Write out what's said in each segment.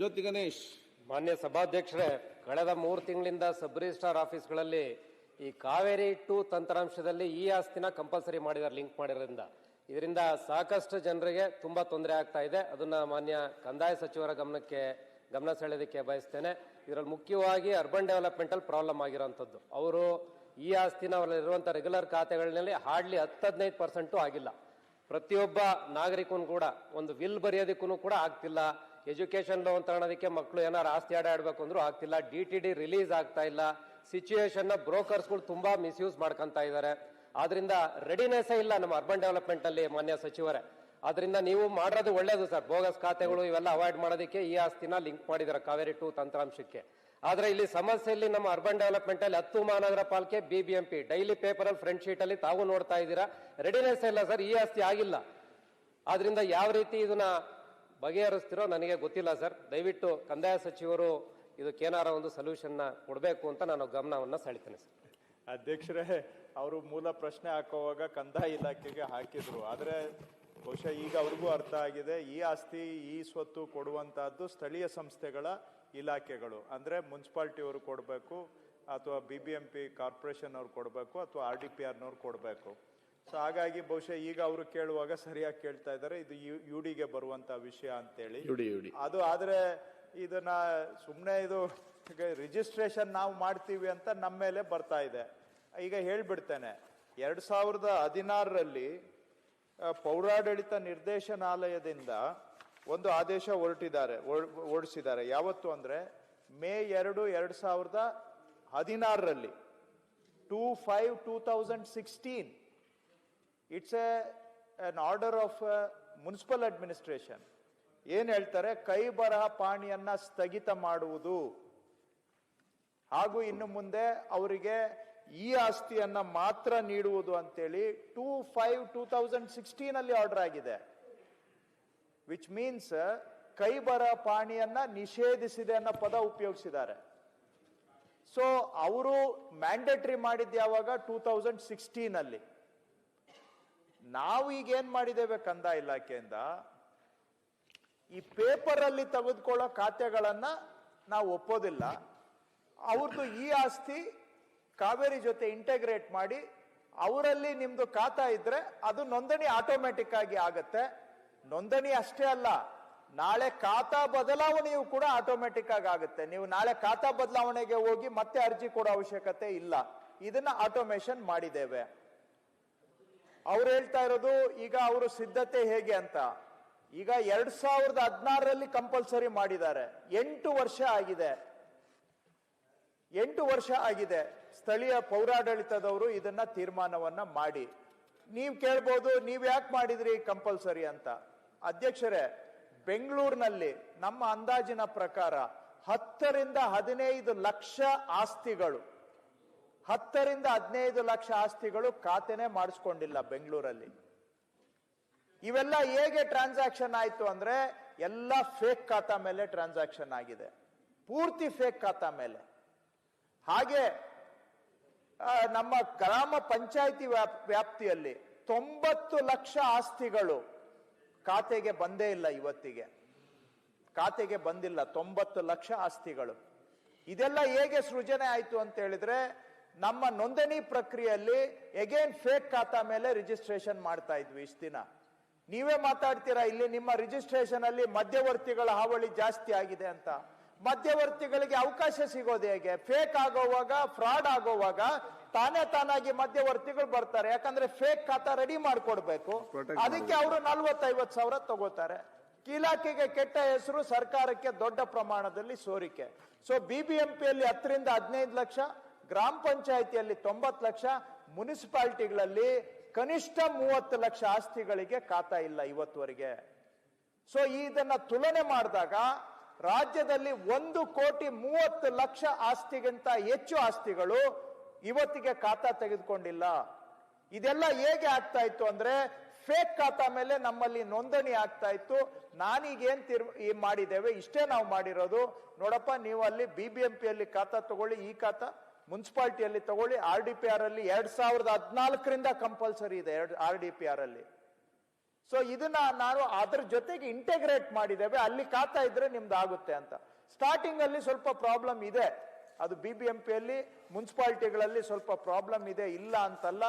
ಜ್ಯೋತಿ ಗಣೇಶ್. ಮಾನ್ಯ ಸಭಾಧ್ಯಕ್ಷರೇ, ಕಳೆದ ಮೂರು ತಿಂಗಳಿಂದ ಸಬ್ ರಿಜಿಸ್ಟ್ರಾರ್ ಆಫೀಸ್ಗಳಲ್ಲಿ ಈ ಕಾವೇರಿ ಟು ತಂತ್ರಾಂಶದಲ್ಲಿ ಈ ಆಸ್ತಿನ ಕಂಪಲ್ಸರಿ ಮಾಡಿದ್ದಾರೆ, ಲಿಂಕ್ ಮಾಡಿರೋದ್ರಿಂದ. ಇದರಿಂದ ಸಾಕಷ್ಟು ಜನರಿಗೆ ತುಂಬಾ ತೊಂದರೆ ಆಗ್ತಾ ಇದೆ. ಅದನ್ನ ಮಾನ್ಯ ಕಂದಾಯ ಸಚಿವರ ಗಮನಕ್ಕೆ, ಗಮನ ಸೆಳೆಯೋದಕ್ಕೆ ಬಯಸ್ತೇನೆ. ಇದರಲ್ಲಿ ಮುಖ್ಯವಾಗಿ ಅರ್ಬನ್ ಡೆವಲಪ್ಮೆಂಟ್ ಅಲ್ಲಿ ಪ್ರಾಬ್ಲಮ್ ಆಗಿರೋಂಥದ್ದು. ಅವರು ಈ ಆಸ್ತಿನ ಅವರಲ್ಲಿರುವಂಥ ರೆಗ್ಯುಲರ್ ಖಾತೆಗಳಲ್ಲಿ ಹಾರ್ಡ್ಲಿ ಹತ್ತು ಹದಿನೈದು ಪರ್ಸೆಂಟು ಆಗಿಲ್ಲ. ಪ್ರತಿಯೊಬ್ಬ ನಾಗರಿಕನು ಕೂಡ, ಒಂದು ವಿಲ್ ಬರೆಯೋದಕ್ಕೂ ಕೂಡ ಆಗ್ತಿಲ್ಲ. ಎಜುಕೇಶನ್ ಲೋನ್ ತಗೊಳೋದಕ್ಕೆ ಮಕ್ಕಳು ಏನಾರು ಆಸ್ತಿ ಆಡ ಆಡ್ಬೇಕು ಅಂದ್ರೂ ಆಗ್ತಿಲ್ಲ. ಡಿ ಟಿ ಡಿ ರಿಲೀಸ್ ಆಗ್ತಾ ಇಲ್ಲ. ಸಿಚುಯೇಷನ್ ಬ್ರೋಕರ್ಸ್ಗಳು ತುಂಬಾ ಮಿಸ್ಯೂಸ್ ಮಾಡ್ಕೊಂತ ಇದ್ದಾರೆ ಆದ್ರಿಂದ ರೆಡಿನೆಸ್ ಇಲ್ಲ ನಮ್ಮ ಅರ್ಬನ್ ಡೆವಲಪ್ಮೆಂಟ್ ಅಲ್ಲಿ ಮಾನ್ಯ ಸಚಿವರೇ. ಆದ್ರಿಂದ ನೀವು ಮಾಡೋದು ಒಳ್ಳೇದು ಸರ್. ಬೋಗಸ್ ಖಾತೆಗಳು ಇವೆಲ್ಲ ಅವಾಯ್ಡ್ ಮಾಡೋದಕ್ಕೆ ಈ ಆಸ್ತಿನ ಲಿಂಕ್ ಮಾಡಿದ್ದಾರೆ ಕಾವೇರಿ ಟು ತಂತ್ರಾಂಶಕ್ಕೆ. ಆದ್ರೆ ಇಲ್ಲಿ ಸಮಸ್ಯೆಯಲ್ಲಿ ನಮ್ಮ ಅರ್ಬನ್ ಡೆವಲಪ್ಮೆಂಟ್ ಅಲ್ಲಿ ಹತ್ತು ಮಹಾನಗರ ಪಾಲಿಕೆ ಬಿಬಿಎಂಪಿ ಡೈಲಿ ಪೇಪರ್ ಅಲ್ಲಿ ಫ್ರಂಟ್ ಶೀಟ್ ಅಲ್ಲಿ ತಾವು ನೋಡ್ತಾ ಇದ್ದೀರಾ. ರೆಡಿನೆಸ್ ಇಲ್ಲ ಸರ್. ಈ ಆಸ್ತಿ ಆಗಿಲ್ಲ. ಆದ್ರಿಂದ ಯಾವ ರೀತಿ ಇದನ್ನ ಬಗೆಹರಿಸ್ತಿರೋ ನನಗೆ ಗೊತ್ತಿಲ್ಲ ಸರ್. ದಯವಿಟ್ಟು ಕಂದಾಯ ಸಚಿವರು ಇದಕ್ಕೇನಾರ ಒಂದು ಸೊಲ್ಯೂಷನ್ ಕೊಡಬೇಕು ಅಂತ ನಾನು ಗಮನವನ್ನು ಸೆಳಿತೇನೆ ಸರ್. ಅಧ್ಯಕ್ಷರೇ, ಅವರು ಮೂಲ ಪ್ರಶ್ನೆ ಹಾಕುವಾಗ ಕಂದಾಯ ಇಲಾಖೆಗೆ ಹಾಕಿದ್ರು. ಆದರೆ ಬಹುಶಃ ಈಗ ಅವ್ರಿಗೂ ಅರ್ಥ ಆಗಿದೆ. ಈ ಆಸ್ತಿ, ಈ ಸ್ವತ್ತು ಕೊಡುವಂತಹದ್ದು ಸ್ಥಳೀಯ ಸಂಸ್ಥೆಗಳ ಇಲಾಖೆಗಳು. ಅಂದ್ರೆ ಮುನ್ಸಿಪಾಲ್ಟಿ ಅವರು ಕೊಡಬೇಕು, ಅಥವಾ B B M P corporation ಅವ್ರು ಕೊಡಬೇಕು, ಅಥವಾ ಆರ್ ಡಿ ಪಿ ಆರ್ನವ್ರು ಕೊಡಬೇಕು. ಸೊ ಹಾಗಾಗಿ ಬಹುಶಃ ಈಗ ಅವರು ಕೇಳುವಾಗ ಸರಿಯಾಗಿ ಕೇಳ್ತಾ ಇದ್ದಾರೆ. ಇದು ಯು ಡಿಗೆ ಬರುವಂತ ವಿಷಯ ಅಂತೇಳಿ. ಅದು ಆದ್ರೆ ಇದನ್ನ ಸುಮ್ಮನೆ ಇದು ರಿಜಿಸ್ಟ್ರೇಷನ್ ನಾವು ಮಾಡ್ತೀವಿ ಅಂತ ನಮ್ಮ ಮೇಲೆ ಬರ್ತಾ ಇದೆ. ಈಗ ಹೇಳ್ಬಿಡ್ತೇನೆ ಎರಡ್ ಸಾವಿರದ ಹದಿನಾರರಲ್ಲಿ ಪೌರಾಡಳಿತ ನಿರ್ದೇಶನಾಲಯದಿಂದ ಒಂದು ಆದೇಶ ಹೊರಟಿದ್ದಾರೆ ಹೊರಡಿಸಿದ್ದಾರೆ. ಯಾವತ್ತು ಅಂದ್ರೆ ಮೇ ಎರಡು ಎರಡ್ ಸಾವಿರದ ಹದಿನಾರರಲ್ಲಿ two five two thousand sixteen it's a an order of municipal administration ಏನ್ ಹೇಳ್ತಾರೆ? ಕೈ ಬರಹ ಪಾಣಿಯನ್ನ ಸ್ಥಗಿತ ಮಾಡುವುದು. ಹಾಗೂ ಇನ್ನು ಮುಂದೆ ಅವರಿಗೆ ಈ ಆಸ್ತಿಯನ್ನ ಮಾತ್ರ ನೀಡುವುದು ಅಂತೇಳಿ two five, two thousand sixteen ಅಲ್ಲಿ ಆರ್ಡರ್ ಆಗಿದೆ. ವಿಚ್ ಮೀನ್ಸ್ ಕೈ ಬರಹ ಪಾಣಿಯನ್ನ ನಿಷೇಧಿಸಿದೆ ಅನ್ನೋ ಪದ ಉಪಯೋಗಿಸಿದ್ದಾರೆ. ಸೊ ಅವರು ಮ್ಯಾಂಡೇಟರಿ ಮಾಡಿದ್ದು ಯಾವಾಗ? ಟೂ ತೌಸಂಡ್ ಸಿಕ್ಸ್ಟೀನ್ ಅಲ್ಲಿ ನಾವು ಈಗ ಏನ್ ಮಾಡಿದ್ದೇವೆ ಕಂದ ಇಲಾಖೆಯಿಂದ? ಈ ಪೇಪರ್ ಅಲ್ಲಿ ತೆಗೆದುಕೊಳ್ಳೋ ಖಾತೆಗಳನ್ನ ನಾವು ಒಪ್ಪೋದಿಲ್ಲ. ಅವ್ರದ್ದು ಈ ಆಸ್ತಿ ಕಾವೇರಿ ಜೊತೆ ಇಂಟಗ್ರೇಟ್ ಮಾಡಿ ಅವರಲ್ಲಿ ನಿಮ್ದು ಖಾತಾ ಇದ್ರೆ ಅದು ನೋಂದಣಿ ಆಟೋಮ್ಯಾಟಿಕ್ ಆಗಿ ಆಗತ್ತೆ. ನೋಂದಣಿ ಅಷ್ಟೇ ಅಲ್ಲ, ನಾಳೆ ಖಾತಾ ಬದಲಾವಣೆಯು ಕೂಡ ಆಟೋಮ್ಯಾಟಿಕ್ ಆಗಿ ಆಗುತ್ತೆ. ನೀವು ನಾಳೆ ಖಾತಾ ಬದಲಾವಣೆಗೆ ಹೋಗಿ ಮತ್ತೆ ಅರ್ಜಿ ಕೊಡೋ ಅವಶ್ಯಕತೆ ಇಲ್ಲ. ಇದನ್ನ ಆಟೋಮೇಶನ್ ಮಾಡಿದ್ದೇವೆ. ಅವ್ರು ಹೇಳ್ತಾ ಇರೋದು, ಈಗ ಅವರು ಸಿದ್ಧತೆ ಹೇಗೆ ಅಂತ. ಈಗ ಎರಡ್ ಸಾವಿರದ ಹದಿನಾರರಲ್ಲಿ ಕಂಪಲ್ಸರಿ ಮಾಡಿದ್ದಾರೆ. ಎಂಟು ವರ್ಷ ಆಗಿದೆ. ಎಂಟು ವರ್ಷ ಆಗಿದೆ. ಸ್ಥಳೀಯ ಪೌರಾಡಳಿತದವರು ಇದನ್ನ ತೀರ್ಮಾನವನ್ನ ಮಾಡಿ. ನೀವು ಕೇಳ್ಬೋದು, ನೀವು ಯಾಕೆ ಮಾಡಿದ್ರಿ ಕಂಪಲ್ಸರಿ ಅಂತ. ಅಧ್ಯಕ್ಷರೇ, ಬೆಂಗಳೂರಿನಲ್ಲಿ ನಮ್ಮ ಅಂದಾಜಿನ ಪ್ರಕಾರ ಹತ್ತರಿಂದ ಹದಿನೈದು ಲಕ್ಷ ಆಸ್ತಿಗಳು ಹತ್ತರಿಂದ ಹದಿನೈದು ಲಕ್ಷ ಆಸ್ತಿಗಳು ಖಾತೆನೆ ಮಾಡಿಸ್ಕೊಂಡಿಲ್ಲ ಬೆಂಗಳೂರಲ್ಲಿ. ಇವೆಲ್ಲ ಹೇಗೆ ಟ್ರಾನ್ಸಾಕ್ಷನ್ ಆಯ್ತು ಅಂದ್ರೆ ಎಲ್ಲ ಫೇಕ್ ಖಾತಾ ಮೇಲೆ ಟ್ರಾನ್ಸಾಕ್ಷನ್ ಆಗಿದೆ. ಪೂರ್ತಿ ಫೇಕ್ ಖಾತಾ ಮೇಲೆ. ಹಾಗೆ ನಮ್ಮ ಗ್ರಾಮ ಪಂಚಾಯಿತಿ ವ್ಯಾಪ್- ವ್ಯಾಪ್ತಿಯಲ್ಲಿ ತೊಂಬತ್ತು ಲಕ್ಷ ಆಸ್ತಿಗಳು ಖಾತೆಗೆ ಬಂದೇ ಇಲ್ಲ ಇವತ್ತಿಗೆ. ಖಾತೆಗೆ ಬಂದಿಲ್ಲ, ತೊಂಬತ್ತು ಲಕ್ಷ ಆಸ್ತಿಗಳು. ಇದೆಲ್ಲ ಹೇಗೆ ಸೃಜನೆ ಆಯ್ತು ಅಂತ ಹೇಳಿದ್ರೆ ನಮ್ಮ ನೋಂದಣಿ ಪ್ರಕ್ರಿಯೆಯಲ್ಲಿ ಎಗೇನ್ ಫೇಕ್ ಖಾತಾ ಮೇಲೆ ರಿಜಿಸ್ಟ್ರೇಷನ್ ಮಾಡ್ತಾ ಇದ್ವಿ ಇಷ್ಟು ದಿನ. ನೀವೇ ಮಾತಾಡ್ತೀರಾ ಇಲ್ಲಿ ನಿಮ್ಮ ರಿಜಿಸ್ಟ್ರೇಷನ್ ಅಲ್ಲಿ ಮಧ್ಯವರ್ತಿಗಳ ಹಾವಳಿ ಜಾಸ್ತಿ ಆಗಿದೆ ಅಂತ. ಮಧ್ಯವರ್ತಿಗಳಿಗೆ ಅವಕಾಶ ಸಿಗೋದು ಹೇಗೆ? ಫೇಕ್ ಆಗೋವಾಗ ಫ್ರಾಡ್ ಆಗೋವಾಗ ತಾನೇ ತಾನಾಗಿ ಮಧ್ಯವರ್ತಿಗಳು ಬರ್ತಾರೆ. ಯಾಕಂದ್ರೆ ಫೇಕ್ ಖಾತಾ ರೆಡಿ ಮಾಡ್ಕೊಡ್ಬೇಕು. ಅದಕ್ಕೆ ಅವರು ನಲ್ವತ್ತೈವತ್ತು ಸಾವಿರ ತಗೋತಾರೆ. ಇಲಾಖೆಗೆ ಕೆಟ್ಟ ಹೆಸರು ಸರ್ಕಾರಕ್ಕೆ ದೊಡ್ಡ ಪ್ರಮಾಣದಲ್ಲಿ ಸೋರಿಕೆ. ಸೊ ಬಿಬಿಎಂಪಿಯಲ್ಲಿ ಹತ್ತರಿಂದ ಹದಿನೈದು ಲಕ್ಷ ಗ್ರಾಮ ಪಂಚಾಯಿತಿಯಲ್ಲಿ ತೊಂಬತ್ತು ಲಕ್ಷ, ಮುನಿಸಿಪಾಲಿಟಿಗಳಲ್ಲಿ ಕನಿಷ್ಠ ಮೂವತ್ತು ಲಕ್ಷ ಆಸ್ತಿಗಳಿಗೆ ಖಾತಾ ಇಲ್ಲ ಇವತ್ತುವರೆಗೆ. ಸೊ ಇದನ್ನ ತುಲನೆ ಮಾಡಿದಾಗ ರಾಜ್ಯದಲ್ಲಿ ಒಂದು ಕೋಟಿ ಮೂವತ್ತು ಲಕ್ಷ ಆಸ್ತಿಗಿಂತ ಹೆಚ್ಚು ಆಸ್ತಿಗಳು ಇವತ್ತಿಗೆ ಖಾತಾ ತೆಗೆದುಕೊಂಡಿಲ್ಲ. ಇದೆಲ್ಲ ಹೇಗೆ ಆಗ್ತಾ ಇತ್ತು ಅಂದ್ರೆ ಫೇಕ್ ಖಾತಾ ಮೇಲೆ ನಮ್ಮಲ್ಲಿ ನೋಂದಣಿ ಆಗ್ತಾ ಇತ್ತು. ನಾನೀಗೇನ್ ತೀರ್ ಮಾಡಿದ್ದೇವೆ, ಇಷ್ಟೇ ನಾವು ಮಾಡಿರೋದು. ನೋಡಪ್ಪ ನೀವು ಅಲ್ಲಿ ಬಿ ಬಿ ಎಂ ಖಾತಾ ತಗೊಳ್ಳಿ, ಈ ಖಾತಾ. ಮುನ್ಸಿಪಾಲಿಟಿಯಲ್ಲಿ ತಗೊಳ್ಳಿ ಆರ್ ಡಿ ಪಿ ಆರ್ ಅಲ್ಲಿ ಎರಡ್ ಸಾವಿರದ ಹದಿನಾಲ್ಕರಿಂದ ಕಂಪಲ್ಸರಿ ಇದೆ ಆರ್ ಡಿ ಪಿ ಆರ್ ಅಲ್ಲಿ ಸೊ ಇದನ್ನ ನಾನು ಅದ್ರ ಜೊತೆಗೆ ಇಂಟೆಗ್ರೇಟ್ ಮಾಡಿದ್ದೇವೆ. ಅಲ್ಲಿ ಖಾತಾ ಇದ್ರೆ ನಿಮ್ದು ಆಗುತ್ತೆ ಅಂತ. ಸ್ಟಾರ್ಟಿಂಗ್ ಅಲ್ಲಿ ಸ್ವಲ್ಪ ಪ್ರಾಬ್ಲಮ್ ಇದೆ. ಅದು ಬಿ ಬಿ ಎಂ ಪಿಯಲ್ಲಿ ಮುನ್ಸಿಪಾಲಿಟಿಗಳಲ್ಲಿ ಸ್ವಲ್ಪ ಪ್ರಾಬ್ಲಮ್ ಇದೆ ಇಲ್ಲ ಅಂತಲ್ಲ.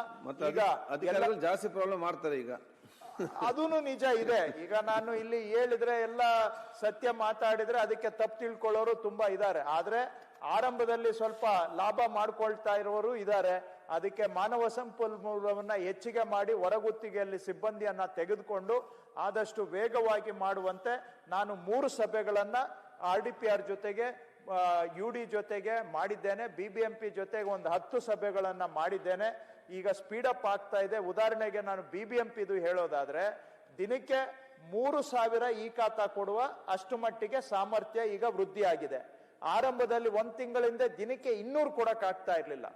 ಈಗ ಜಾಸ್ತಿ ಪ್ರಾಬ್ಲಮ್ ಮಾಡ್ತಾರೆ ಈಗ. ಅದೂನು ನಿಜ ಇದೆ. ಈಗ ನಾನು ಇಲ್ಲಿ ಹೇಳಿದ್ರೆ ಎಲ್ಲ ಸತ್ಯ ಮಾತಾಡಿದ್ರೆ ಅದಕ್ಕೆ ತಪ್ಪು ತಿಳ್ಕೊಳ್ಳೋರು ತುಂಬಾ ಇದ್ದಾರೆ. ಆದ್ರೆ ಆರಂಭದಲ್ಲಿ ಸ್ವಲ್ಪ ಲಾಭ ಮಾಡಿಕೊಳ್ತಾ ಇರುವವರು ಇದ್ದಾರೆ. ಅದಕ್ಕೆ ಮಾನವ ಸಂಪನ್ಮೂಲವನ್ನು ಹೆಚ್ಚಿಗೆ ಮಾಡಿ ಹೊರಗುತ್ತಿಗೆಯಲ್ಲಿ ಸಿಬ್ಬಂದಿಯನ್ನು ತೆಗೆದುಕೊಂಡು ಆದಷ್ಟು ವೇಗವಾಗಿ ಮಾಡುವಂತೆ ನಾನು ಮೂರು ಸಭೆಗಳನ್ನ ಆರ್ ಡಿ ಪಿ ಆರ್ ಜೊತೆಗೆ ಯು ಡಿ ಜೊತೆಗೆ ಮಾಡಿದ್ದೇನೆ. ಬಿ ಬಿ ಎಂ ಪಿ ಜೊತೆಗೆ ಒಂದು ಹತ್ತು ಸಭೆಗಳನ್ನ ಮಾಡಿದ್ದೇನೆ. ಈಗ ಸ್ಪೀಡಪ್ ಆಗ್ತಾ ಇದೆ. ಉದಾಹರಣೆಗೆ ನಾನು ಬಿ ಬಿ ಎಂ ಪಿದು ಹೇಳೋದಾದ್ರೆ, ದಿನಕ್ಕೆ ಮೂರು ಸಾವಿರ ಈ ಖಾತಾ ಕೊಡುವ ಅಷ್ಟು ಮಟ್ಟಿಗೆ ಸಾಮರ್ಥ್ಯ ಈಗ ವೃದ್ಧಿಯಾಗಿದೆ. ಆರಂಭದಲ್ಲಿ ಒಂದು ತಿಂಗಳಿಂದ ದಿನಕ್ಕೆ ಇನ್ನೂರು ಕೊಡೋಕ್ಕಾಗ್ತಾ ಇರಲಿಲ್ಲ.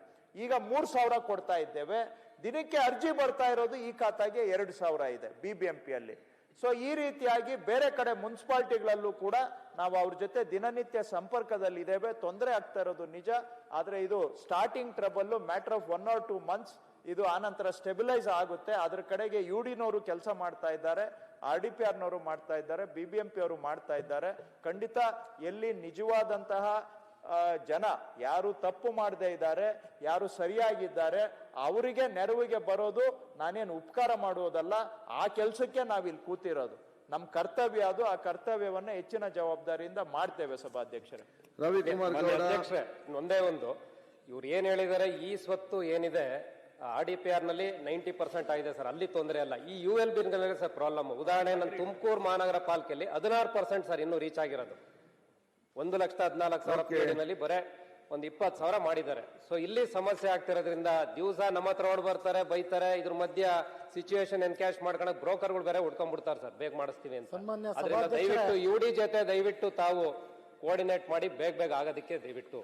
ಈಗ ಮೂರ್ ಸಾವಿರ ಕೊಡ್ತಾ ಇದ್ದೇವೆ. ದಿನಕ್ಕೆ ಅರ್ಜಿ ಬರ್ತಾ ಇರೋದು ಈ ಖಾತಾಗೆ ಎರಡು ಸಾವಿರ ಇದೆ ಬಿ ಬಿ ಎಂ ಪಿಯಲ್ಲಿ ಸೊ ಈ ರೀತಿಯಾಗಿ ಬೇರೆ ಕಡೆ ಮುನ್ಸಿಪಾಲ್ಟಿಗಳಲ್ಲೂ ಕೂಡ ನಾವು ಅವ್ರ ಜೊತೆ ದಿನನಿತ್ಯ ಸಂಪರ್ಕದಲ್ಲಿ ಇದ್ದೇವೆ. ತೊಂದರೆ ಆಗ್ತಾ ಇರೋದು ನಿಜ. ಆದರೆ ಇದು starting trouble matter of one or two months ಇದು ಆನಂತರ ಸ್ಟೆಬಿಲೈಸ್ ಆಗುತ್ತೆ. ಅದ್ರ ಕಡೆಗೆ ಯು ಡಿನವರು ಕೆಲಸ ಮಾಡ್ತಾ ಇದ್ದಾರೆ. ಆರ್ ಡಿ ಪಿ ಆರ್ನವರು ಮಾಡ್ತಾ ಇದ್ದಾರೆ ಬಿ ಬಿ ಎಂ ಪಿ ಅವರು ಮಾಡ್ತಾ ಇದ್ದಾರೆ. ಖಂಡಿತ ಎಲ್ಲಿ ನಿಜವಾದಂತಹ ಆ, ಜನ ಯಾರು ತಪ್ಪು ಮಾಡದೇ ಇದ್ದಾರೆ ಯಾರು ಸರಿಯಾಗಿದ್ದಾರೆ ಅವರಿಗೆ ನೆರವಿಗೆ ಬರೋದು ನಾನೇನು ಉಪಕಾರ ಮಾಡುವುದಲ್ಲ ಆ ಕೆಲಸಕ್ಕೆ ನಾವಿಲ್ಲಿ ಕೂತಿರೋದು. ನಮ್ಮ ಕರ್ತವ್ಯ ಅದು ಆ ಕರ್ತವ್ಯವನ್ನ ಹೆಚ್ಚಿನ ಜವಾಬ್ದಾರಿಯಿಂದ ಮಾಡ್ತೇವೆ ಸಭಾಧ್ಯಕ್ಷರೇ. ರವಿಕುಮಾರ್ ಒಂದೇ ಒಂದು ಇವ್ರು ಏನ್ ಹೇಳಿದ್ದಾರೆ ಈ ಸ್ವತ್ತು ಏನಿದೆ ಆರ್ ಡಿ ಪಿ ಆರ್ನಲ್ಲಿ ನೈಂಟಿ ಪರ್ಸೆಂಟ್ ಆಗಿದೆ ಸರ್ ಅಲ್ಲಿ ತೊಂದರೆ ಅಲ್ಲ. ಈ ಯು ಎಲ್ ಬಿನ್ಗಳಲ್ಲಿ ಸರ್ ಪ್ರಾಬ್ಲಮ್ ಉದಾಹರಣೆ ನನ್ನ ತುಮಕೂರು ಮಹಾನಗರ ಪಾಲಿಕೆಯಲ್ಲಿ ಹದಿನಾರು ಪರ್ಸೆಂಟ್ ಸರ್ ಇನ್ನೂ ರೀಚ್ ಆಗಿರೋದು. ಒಂದು ಲಕ್ಷದ ಹದಿನಾಲ್ಕು ಸಾವಿರ ಕೋಟಿನಲ್ಲಿ ಬರೇ ಒಂದು ಇಪ್ಪತ್ತು ಸಾವಿರ ಮಾಡಿದ್ದಾರೆ. ಸೊ ಇಲ್ಲಿ ಸಮಸ್ಯೆ ಆಗ್ತಿರೋದ್ರಿಂದ ದಿವಸ ನಮ್ಮ ಹತ್ರ ಓಡ್ ಬರ್ತಾರೆ ಬೈತಾರೆ ಇದ್ರ ಮಧ್ಯ ಸಿಚುವೇಶನ್ ಎನ್ಕ್ಯಾಶ್ ಮಾಡ್ಕೊಳಕ್ ಬ್ರೋಕರ್ಗಳು ಬೇರೆ ಹುಡ್ಕೊಂಡ್ಬಿಡ್ತಾರೆ ಸರ್ ಬೇಗ ಮಾಡಿಸ್ತೀವಿ ಅಂತ. ಅದರಿಂದ ದಯವಿಟ್ಟು ಯು ಡಿ ಜೊತೆ ದಯವಿಟ್ಟು ತಾವು ಕೋಆರ್ಡಿನೇಟ್ ಮಾಡಿ ಬೇಗ ಬೇಗ ಆಗೋದಕ್ಕೆ ದಯವಿಟ್ಟು.